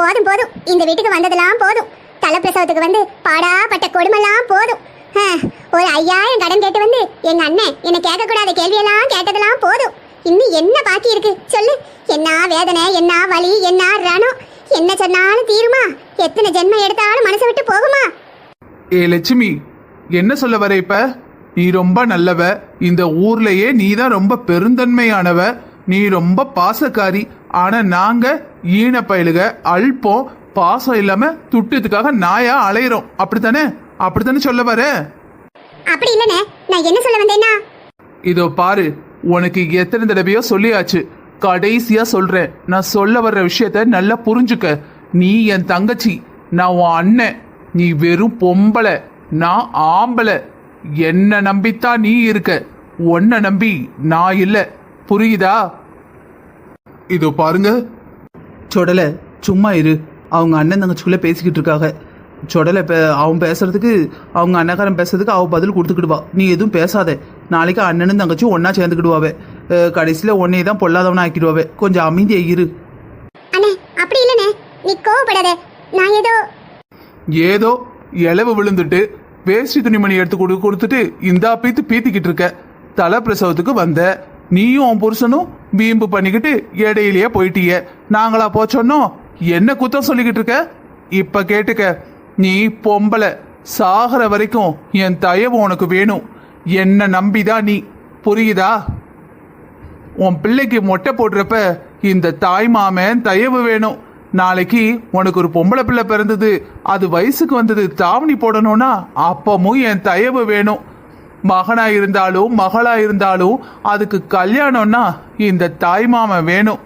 போதும் போதும். இந்த வீட்டுக்கு வந்ததெல்லாம் போதும். தலைப்பிரசவத்துக்கு வந்து பாடாப்பட்ட கொடுமெல்லாம் போதும். ஒரு ஐயாயிரம் கடன் கேட்டு வந்து எங்க அண்ணன் என்ன கேட்கக்கூடாத கேள்வியெல்லாம் கேட்டதெல்லாம் போதும். இன்னும் என்ன பாக்கி இருக்கு? சொல்லு. என்ன வேதனை என்ன வலி என்ன ரணம்? என்ன சொன்னாலும் தீருமா? எத்தனை ஜென்மம் எடுத்தாலும் மனசை விட்டு போகுமா? ஏ லட்சுமி என்ன சொல்ல வர இப்ப? நீ ரொம்ப நல்லவ. இந்த ஊர்லயே நீ தான் ரொம்ப பெருந்தன்மையானவ. நீ ரொம்ப பாசக்காரி. ஆனா நாங்க ஈன பயலுக அல்பம் பாசம் இல்லாம துட்டத்துக்காக நாயா அலையிறோம். அப்படித்தானே? அப்படித்தானே சொல்ல வர? அப்படி இல்லனே. நான் என்ன சொல்ல வந்தேன்னா? இதோ பாரு உனக்கு எத்தனை தடவையோ சொல்லியாச்சு. கடைசியா சொல்றேன். நான் சொல்ல வர்ற விஷயத்த நல்லா புரிஞ்சுக்க. நீ என் தங்கச்சி. நான் உன் அண்ணன். நீ வெறும் பொம்பளை. நான் ஆம்பளை. என்ன நம்பித்தான் நீ இருக்க. உன்னை நம்பி நான் இல்ல. புரியுதா? இதோ பாருங்க. சொடல சும்மா இரு. அவங்க அண்ணன் தங்கச்சிக்குள்ள பேசிக்கிட்டு இருக்காங்க சொடல பே அவன் பேசுறதுக்கு அவங்க அண்ணக்காரன் பேசுறதுக்கு அவ பதில் கொடுத்துக்கிடுவா நீ எதுவும் பேசாத. நாளைக்கு அண்ணனும் தங்கச்சியும் ஒன்னா சேர்ந்துக்கிடுவாவே. கடைசியில உன்னையே தான் பொல்லாதவனா ஆக்கிடுவாவே கொஞ்சம் அமைதியா இரு. அண்ணே அப்படி இல்லனே நீ கோவப்படாத. நான் ஏதோ ஏதோ இளவு விழுந்துட்டு வேஷ்டி துணிமணி எடுத்து கொடு கொடுத்துட்டு இந்தா பீத்து பீத்திக்கிட்டு இருக்க. தலை பிரசவத்துக்கு வந்த. நீயும் உன் புருஷனும் வீம்பு பண்ணிக்கிட்டு இடையிலேயே போயிட்டிய. நாங்களா போச்சோன்னோ என்ன குத்தம் சொல்லிக்கிட்டு இருக்க? இப்ப கேட்டுக்க. நீ பொம்பளை. சாகிற வரைக்கும் என் தயவு உனக்கு வேணும். என்ன நம்பிதான் நீ? புரியுதா? உன் பிள்ளைக்கு மொட்டை போடுறப்ப இந்த தாய் மாமன் தயவு வேணும். நாளைக்கு உனக்கு ஒரு பொம்பளை பிள்ளை பிறந்தது. அது வயசுக்கு வந்தது தாவணி போடணும்னா அப்பமும் என் தயவு வேணும். மகனா இருந்தாலும் மகளா இருந்தாலும் அதுக்கு கல்யாணம்னா இந்த தாய் மாமன் வேணும்.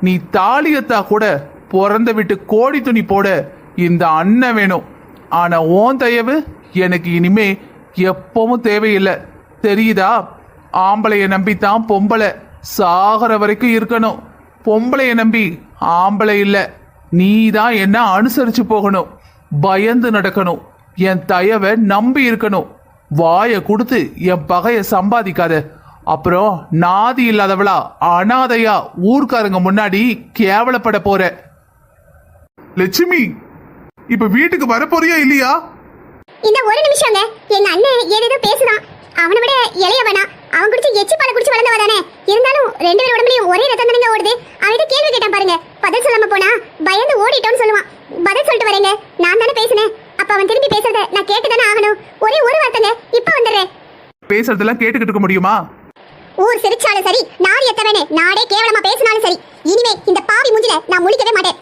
நீ தாலியத்தா கூட பிறந்த விட்டு கோடி துணி போட இந்த அண்ணன் வேணும். ஆனா உன் தயவு எனக்கு இனிமே எப்பவும் தேவையில்லை. தெரியுதா? ஆம்பளைய நம்பித்தான் பொம்பளை சாகிற வரைக்கும் இருக்கணும். பொம்பளைய நம்பி ஆம்பளை இல்ல. நீ தான் என்ன அனுசரிச்சு போகணும். பயந்து நடக்கணும். என் தயவை நம்பி இருக்கணும். வாயை கொடுத்து என் பகைய சம்பாதிக்காத. அப்புறம் நாதி இல்லாதவளா அனாதையா ஊர்க்காரங்க முன்னாடி கேவலப்பட போற. லட்சுமி இப்ப வீட்டுக்கு வரப்போறியா இல்லையா? இந்த ஒரு நிமிஷங்க. என் அண்ணன் ஏதேதோ பேசுதான். அவனை விட இளையவனா அவன்? குடிச்சு எச்சி பாலை குடிச்சு வளர்ந்தவ தானே? இருந்தாலும் ரெண்டு பேர் உடம்புலயும் ஒரே ரத்தம் தானே ஓடுது. அவன்கிட்ட கேள்வி கேட்டான் பாருங்க. பதில் சொல்லாம போனா பயந்து ஓடிட்டோன்னு சொல்லுவான். பதில் சொல்லிட்டு வரேங்க. நான் தானே பேசினேன். அப்ப அவன் திரும்பி பேசுறத நான் கேட்டு தானே ஆகணும்? ஒரே ஒரு வார்த்தைங்க இப்ப வந்துடுறேன். பேசுறதெல்லாம் கேட்டுக்கிட்டு இருக்க முடியுமா? ஊர் சிரிச்சாலும் சரி நாடு எத்தவனே நாடே கேவலமா பேசினாலும் சரி. இனிமே இந்த பாவி மூஞ்சில நான் முழிக்கவே மாட்டேன்.